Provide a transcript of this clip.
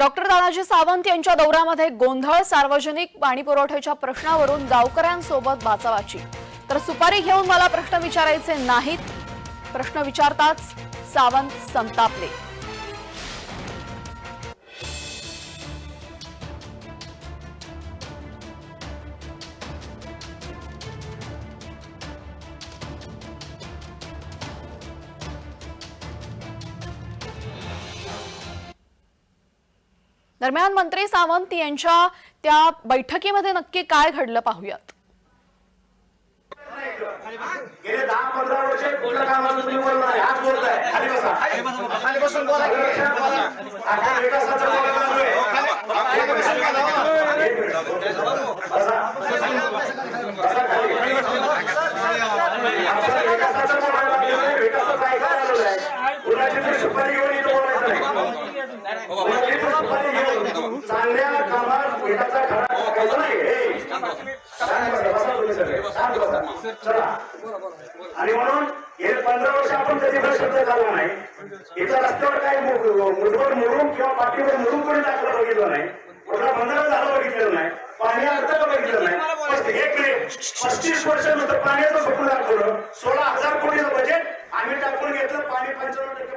Doctor Tanaji Sawant यांच्या दौऱ्यामध्ये गोंधळ सार्वजनिक पाणी पुरवठ्याच्या प्रश्नावरून गावकऱ्यांसोबत बाचावाची तर सुपारी घेऊन मला प्रश्न विचारायचे नाहीत. प्रश्न विचारताच सावंत संतापले. दरम्यान मंत्री सावंत यांच्या त्या बैठकीमध्ये नक्की काय घडलं पाहूयात. गेले दहा पंधरा वर्ष कुठलं कामाचं तुम्ही नाही आज बोलताय खाली बसा. खाली बसून बोला. विकासाचं बोलणं चालू आहे. एक मिनिट. एक मिनिट. बसा. बसा खाली. आमचं विकासाचं बोलायला लागलोय, विकासाचं ऐकायला आलेलं आहे. कुणाची तरी सुपारी घेऊन इथं बोलायचं नाही. कुणाची तरी सुपारी घेऊन चांगल्या कामात विकासाचा खरा टाकायचा नाही. हे. शांत बसा, बसा तुम्ही सगळे. शांत बसा. चला. आणि म्हणून हे पंधरा वर्ष आपण कधी पण शब्द झाला नाही. एका रस्त्यावर काय मुठभर मुरुम किंवा पाठीवर मुरुम कोणी टाकलं बघितलं नाही. कुठला बंधारा झाला बघितलेलं नाही. पाणी अर्थ बघितलं नाही. एक पस्तीस वर्षानंतर पाण्याचं स्वप्न दाखवलं सोळा हजार कोटीचं बजेट आम्ही टाकून घेतलं. पाणी पंचावन्न टक्के